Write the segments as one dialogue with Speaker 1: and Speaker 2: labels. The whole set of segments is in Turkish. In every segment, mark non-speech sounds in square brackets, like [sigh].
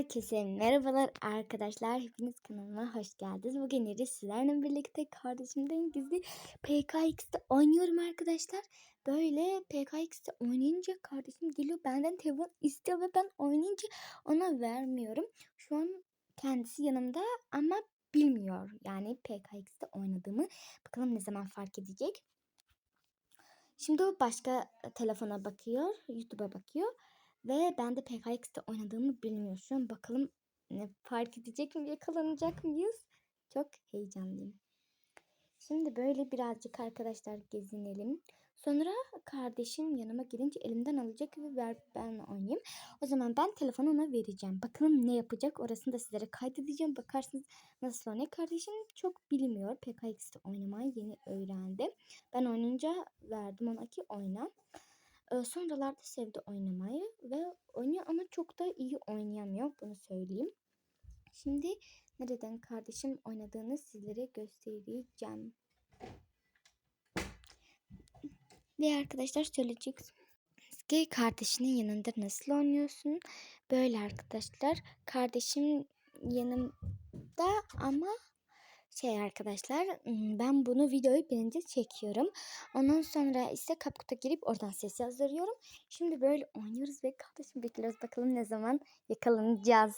Speaker 1: Herkese merhabalar arkadaşlar. Hepiniz kanalıma hoş geldiniz. Bugün yine sizlerle birlikte kardeşimden gizli PKX'de oynuyorum arkadaşlar. Böyle PKX'de oynayınca kardeşim geliyor benden telefon istiyor ve ben oynayınca ona vermiyorum. Şu an kendisi yanımda ama bilmiyor yani PKX'de oynadığımı. Bakalım ne zaman fark edecek. Şimdi o başka telefona bakıyor, YouTube'a bakıyor. Ve ben de PKX'de oynadığımı bilmiyor şu an. Bakalım ne fark edecek mi, yakalanacak mıyız? Çok heyecanlıyım. Şimdi böyle birazcık arkadaşlar gezinelim. Sonra kardeşim yanıma gelince elimden alacak ve ver ben oynayayım. O zaman ben telefonu ona vereceğim. Bakalım ne yapacak orasını da sizlere kaydedeceğim. Bakarsınız nasıl oynuyor. Kardeşim çok bilmiyor. PKX'de oynamayı yeni öğrendi. Ben oynayınca verdim ona ki oyna. Sonralarda sevdi oynamayı ve oynuyor ama çok da iyi oynayamıyor bunu söyleyeyim. Şimdi nereden kardeşim oynadığını sizlere göstereceğim. Ve arkadaşlar söyleyeceksiniz ki kardeşinin yanında nasıl oynuyorsun? Böyle arkadaşlar kardeşim yanımda ama şey arkadaşlar ben bunu videoyu birinci çekiyorum. Ondan sonra ise CapCut'a girip oradan ses yazdırıyorum. Şimdi böyle oynuyoruz ve kardeşim bekliyoruz. Bakalım ne zaman yakalanacağız.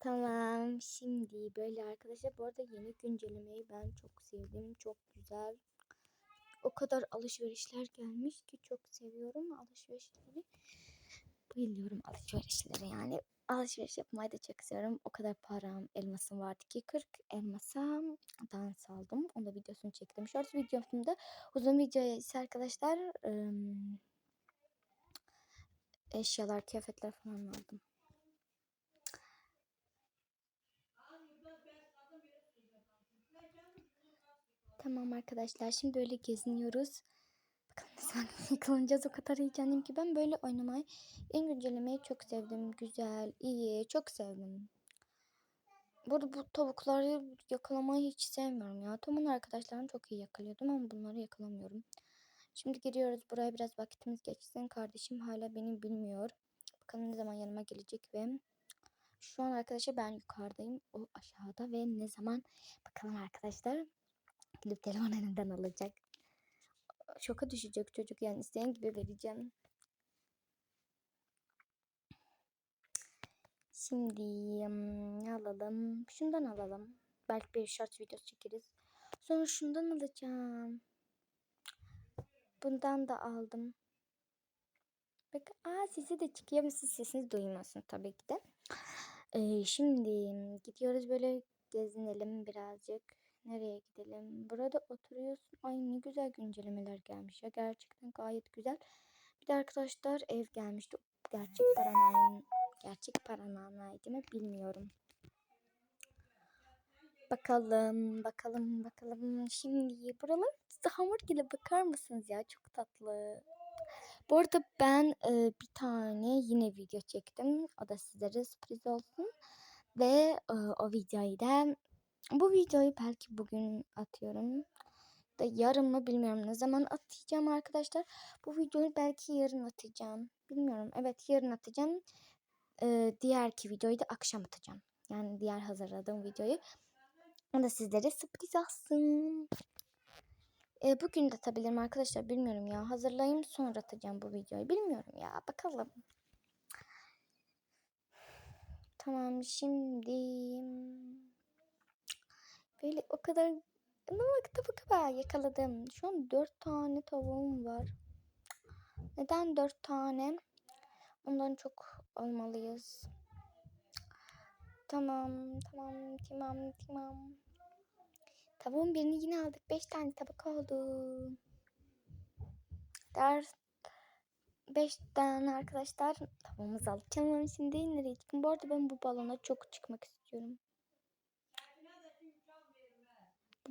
Speaker 1: Tamam şimdi böyle arkadaşlar bu arada yeni güncellemeyi ben çok sevdim. Çok güzel. O kadar alışverişler gelmiş ki çok seviyorum alışverişleri. Bayılıyorum alışverişlere yani alışveriş yapmayı da çok seviyorum. O kadar param, elmasım vardı ki 40 elmasa dans aldım. Onu videosunu çektim. Short videomda uzun videoya ise arkadaşlar eşyalar, kıyafetler falan aldım. Tamam arkadaşlar şimdi böyle geziniyoruz. Zaman yakalanacağız [laughs] o kadar heyecanlıyım ki ben böyle oynamayı en güncellemeyi çok sevdim. Güzel, iyi, çok sevdim. Burada bu tavukları yakalamayı hiç sevmiyorum ya. Tom'un arkadaşlarını çok iyi yakalıyordum ama bunları yakalamıyorum. Şimdi giriyoruz buraya biraz vakitimiz geçsin. Kardeşim hala beni bilmiyor. Bakalım ne zaman yanıma gelecek ve şu an arkadaşlar ben yukarıdayım. O aşağıda ve ne zaman bakalım arkadaşlar gidip telefon elinden alacak. Şoka düşecek çocuk yani isteyen gibi vereceğim. Şimdi alalım? Şundan alalım. Belki bir short videosu çekeriz. Sonra şundan alacağım. Bundan da aldım. Bak, aa sesi de çıkıyor. Siz sesiniz duymasın tabii ki de. Ee, şimdi gidiyoruz böyle gezinelim birazcık. Nereye gidelim? Burada oturuyorsun. Ay ne güzel güncellemeler gelmiş ya. Gerçekten gayet güzel. Bir de arkadaşlar ev gelmişti. Gerçek paranın gerçek paranaydı mı bilmiyorum. Bakalım, bakalım, bakalım. Şimdi buralar hamur gibi bakar mısınız ya? Çok tatlı. Bu arada ben e, bir tane yine video çektim. O da sizlere sürpriz olsun. Ve e, o videoyu da bu videoyu belki bugün atıyorum. Da yarın mı bilmiyorum ne zaman atacağım arkadaşlar. Bu videoyu belki yarın atacağım. Bilmiyorum. Evet yarın atacağım. Ee, diğerki videoyu da akşam atacağım. Yani diğer hazırladığım videoyu. O da sizlere sürpriz olsun. Ee, bugün de atabilirim arkadaşlar. Bilmiyorum ya. Hazırlayayım sonra atacağım bu videoyu. Bilmiyorum ya. Bakalım. Tamam şimdi böyle o kadar ama tabii kadar yakaladım. Şu an dört tane tavuğum var. Neden dört tane? Ondan çok almalıyız. Tamam, tamam, tamam, tamam. Tavuğun birini yine aldık. Beş tane tabak oldu. Der beş tane arkadaşlar tavuğumuzu. Tamam şimdi çıkın? Bu arada ben bu balona çok çıkmak istiyorum.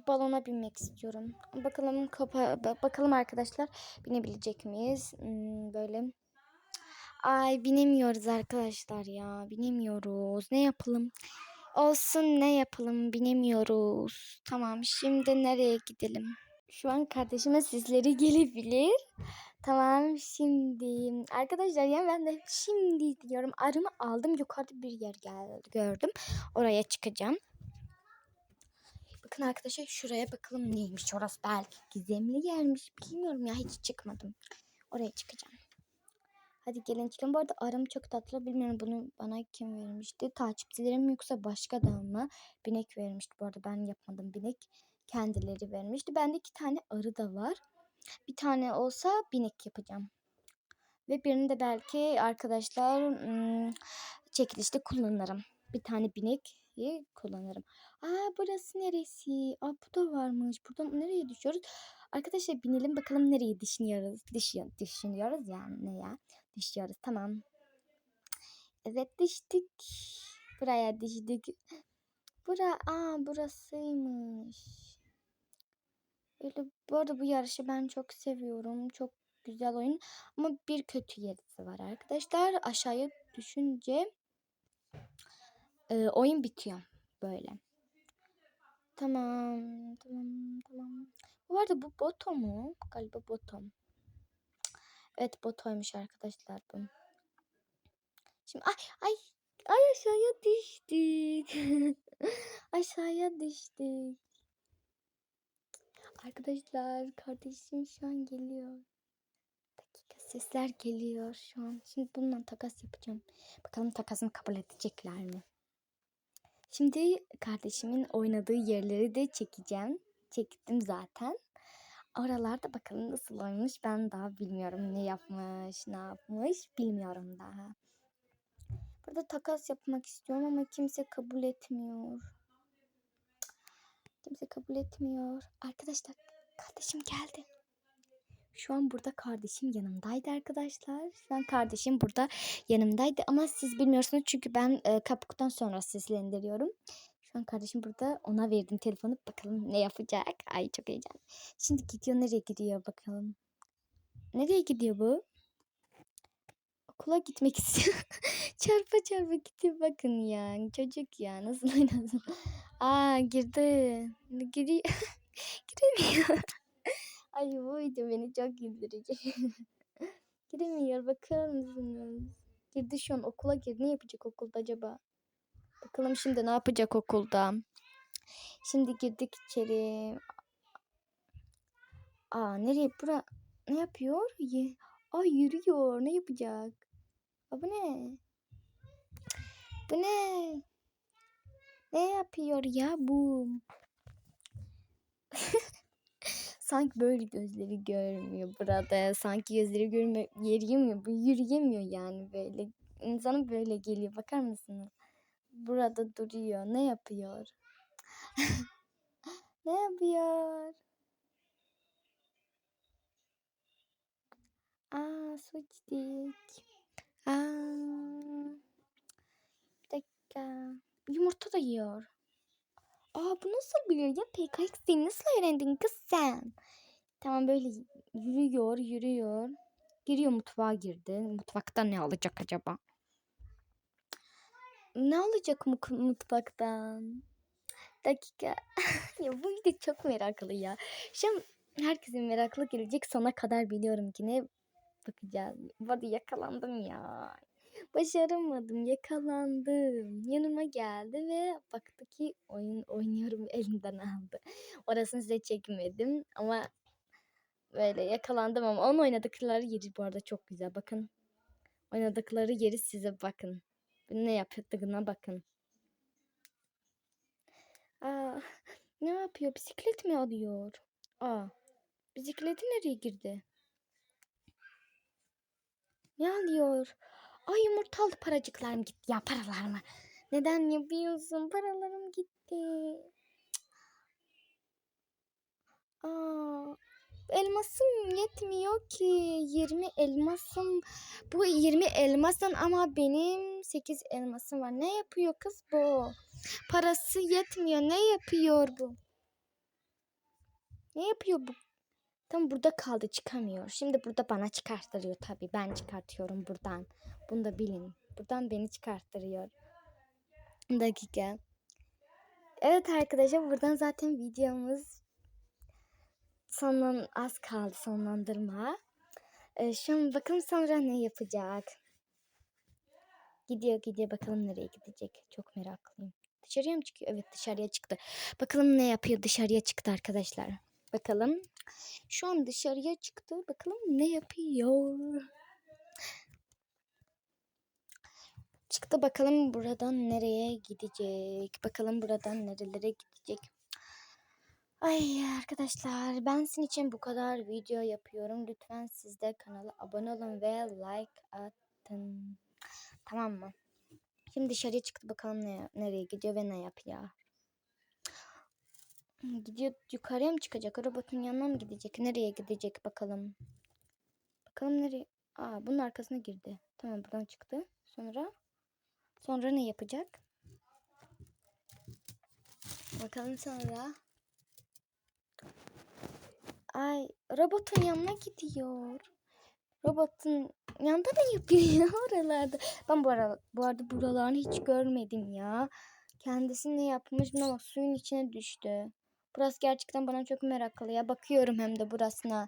Speaker 1: Balona binmek istiyorum. Bakalım kapa bakalım arkadaşlar binebilecek miyiz? Hmm, böyle. Ay binemiyoruz arkadaşlar ya. Binemiyoruz. Ne yapalım? Olsun ne yapalım? Binemiyoruz. Tamam şimdi nereye gidelim? Şu an kardeşime sizleri gelebilir. Tamam şimdi arkadaşlar yani ben de şimdi diyorum arımı aldım yukarıda bir yer geldi gördüm oraya çıkacağım. Bakın arkadaşlar şuraya bakalım neymiş orası belki gizemli yermiş bilmiyorum ya hiç çıkmadım. Oraya çıkacağım. Hadi gelin çıkalım. Bu arada arım çok tatlı. Bilmiyorum bunu bana kim vermişti. Takipçilerim yoksa başka da mı? Binek vermişti. Bu arada ben yapmadım binek. Kendileri vermişti. Bende iki tane arı da var. Bir tane olsa binek yapacağım. Ve birini de belki arkadaşlar ım, çekilişte kullanırım. Bir tane binek kullanırım. Aa burası neresi? Aa bu da varmış. Buradan nereye düşüyoruz? Arkadaşlar binelim bakalım nereye düşünüyoruz. Düşüyor, düşünüyoruz yani ne ya? Düşüyoruz tamam. Evet düştük. Buraya düştük. Bura, aa burasıymış. Öyle, bu arada bu yarışı ben çok seviyorum. Çok güzel oyun. Ama bir kötü yerisi var arkadaşlar. Aşağıya düşünce e, oyun bitiyor. Böyle. Tamam. Tamam. Tamam. Bu arada bu boto mu? Galiba botom. Evet botoymuş arkadaşlar bu. Şimdi ay ay ay aşağıya düştük. [laughs] aşağıya düştük. Arkadaşlar kardeşim şu an geliyor. Dakika sesler geliyor şu an. Şimdi bununla takas yapacağım. Bakalım takasını kabul edecekler mi? Şimdi kardeşimin oynadığı yerleri de çekeceğim. Çektim zaten. Oralarda bakalım nasıl oymuş ben daha bilmiyorum. Ne yapmış, ne yapmış bilmiyorum daha. Burada takas yapmak istiyorum ama kimse kabul etmiyor. Kimse kabul etmiyor. Arkadaşlar kardeşim geldi. Şu an burada kardeşim yanımdaydı arkadaşlar. Şu an kardeşim burada yanımdaydı ama siz bilmiyorsunuz çünkü ben e, kapuktan sonra seslendiriyorum. Şu an kardeşim burada ona verdim telefonu bakalım ne yapacak. Ay çok heyecanlı. Şimdi gidiyor nereye gidiyor bakalım. Nereye gidiyor bu? Okula gitmek istiyor. [laughs] çarpa çarpa gidiyor bakın ya. Çocuk ya nasıl oynasın. Aa girdi. Giri [laughs] Giremiyor. Ay bu video beni çok güldürecek. [laughs] Giremiyor bakar mısınız? Girdi şu an okula girdi. Ne yapacak okulda acaba? Bakalım şimdi ne yapacak okulda. Şimdi girdik içeri. Aa nereye? Bura ne yapıyor? Ye Ay yürüyor. Ne yapacak? Aa, bu ne? Bu ne? Ne yapıyor ya bu? [laughs] Sanki böyle gözleri görmüyor burada. Sanki gözleri görmüyor. Yürüyemiyor. Yürüyemiyor yani böyle. İnsana böyle geliyor. Bakar mısınız? Burada duruyor. Ne yapıyor? [laughs] ne yapıyor? Aa su içtik. Aa, bir dakika. Yumurta da yiyor. Aa bu nasıl biliyor ya? PKX'yi nasıl öğrendin kız sen? Tamam böyle yürüyor yürüyor. Giriyor mutfağa girdi. Mutfakta ne alacak acaba? Ne alacak mı mutfaktan? Dakika. [laughs] ya bu video çok meraklı ya. An herkesin meraklı gelecek sona kadar biliyorum ki ne bakacağız. Bu yakalandım ya. Başaramadım, yakalandım. Yanıma geldi ve baktı ki oyun oynuyorum [laughs] elimden aldı. Orasını size çekmedim ama böyle yakalandım ama onun oynadıkları yeri bu arada çok güzel. Bakın oynadıkları yeri size bakın. Ne yaptığına bakın. Aa, ne yapıyor? Bisiklet mi alıyor? Aa, bisikleti nereye girdi? Ne alıyor? Ay yumurta aldı paracıklarım gitti ya paralarımı. Neden yapıyorsun? Paralarım gitti. Aa, elmasım yetmiyor ki. 20 elmasım. Bu 20 elmasın ama benim 8 elmasım var. Ne yapıyor kız bu? Parası yetmiyor. Ne yapıyor bu? Ne yapıyor bu? Tam burada kaldı çıkamıyor. Şimdi burada bana çıkarttırıyor tabii. Ben çıkartıyorum buradan. Bunu da bilin. Buradan beni çıkarttırıyor. dakika. Evet arkadaşlar buradan zaten videomuz sonlan az kaldı sonlandırma. Ee, an bakalım sonra ne yapacak. Gidiyor gidiyor bakalım nereye gidecek. Çok meraklıyım. Dışarıya mı çıkıyor? Evet dışarıya çıktı. Bakalım ne yapıyor dışarıya çıktı arkadaşlar. Bakalım. Şu an dışarıya çıktı. Bakalım ne yapıyor. Çıktı bakalım buradan nereye gidecek. Bakalım buradan nerelere gidecek. Ay arkadaşlar ben sizin için bu kadar video yapıyorum. Lütfen siz de kanala abone olun ve like atın. Tamam mı? Şimdi dışarıya çıktı bakalım ne, nereye gidiyor ve ne yapıyor. Gidiyor yukarıya mı çıkacak? Robotun yanına mı gidecek? Nereye gidecek bakalım. Bakalım nereye? Aa bunun arkasına girdi. Tamam buradan çıktı. Sonra sonra ne yapacak? Bakalım sonra. Ay robotun yanına gidiyor. Robotun yanında ne yapıyor ya [laughs] oralarda? Ben bu, ara, bu arada buralarını hiç görmedim ya. Kendisi ne yapmış bak suyun içine düştü. Burası gerçekten bana çok meraklı ya. Bakıyorum hem de burasına.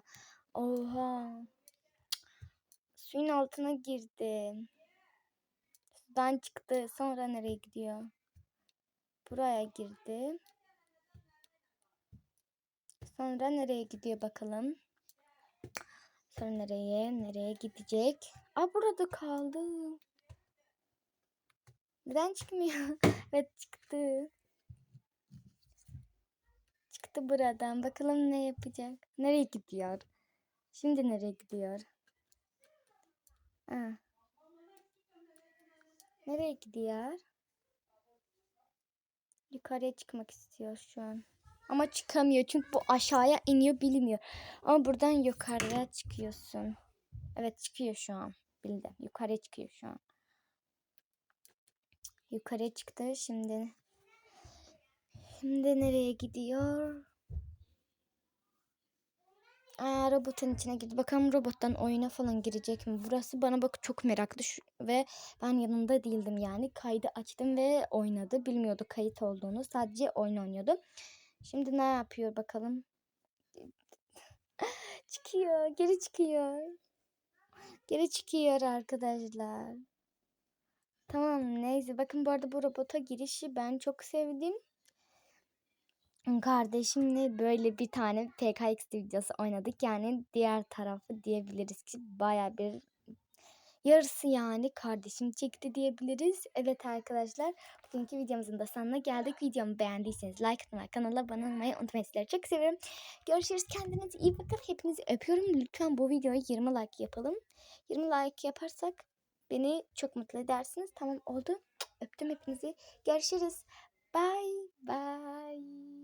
Speaker 1: Oha. Suyun altına girdi. Sudan çıktı. Sonra nereye gidiyor? Buraya girdi. Sonra nereye gidiyor bakalım. Sonra nereye? Nereye gidecek? Aa burada kaldı. Neden çıkmıyor? [laughs] evet çıktı. Çıktı buradan. Bakalım ne yapacak? Nereye gidiyor? Şimdi nereye gidiyor? Aa. Nereye gidiyor? Yukarıya çıkmak istiyor şu an. Ama çıkamıyor çünkü bu aşağıya iniyor bilmiyor. Ama buradan yukarıya çıkıyorsun. Evet çıkıyor şu an. Bildim. Yukarıya çıkıyor şu an. Yukarıya çıktı şimdi. Şimdi nereye gidiyor? Aa, robotun içine girdi. Bakalım robottan oyuna falan girecek mi? Burası bana bak çok meraklı Şu, ve ben yanında değildim yani. Kaydı açtım ve oynadı. Bilmiyordu kayıt olduğunu. Sadece oyun oynuyordu. Şimdi ne yapıyor bakalım. [laughs] çıkıyor. Geri çıkıyor. Geri çıkıyor arkadaşlar. Tamam neyse. Bakın bu arada bu robota girişi ben çok sevdim. Kardeşimle böyle bir tane PKX videosu oynadık. Yani diğer tarafı diyebiliriz ki baya bir yarısı yani kardeşim çekti diyebiliriz. Evet arkadaşlar bugünkü videomuzun da sonuna geldik. Videomu beğendiyseniz like atmayı, kanala abone olmayı unutmayın. Sizleri çok seviyorum. Görüşürüz. Kendinize iyi bakın. Hepinizi öpüyorum. Lütfen bu videoya 20 like yapalım. 20 like yaparsak beni çok mutlu edersiniz. Tamam oldu. Öptüm hepinizi. Görüşürüz. Bye.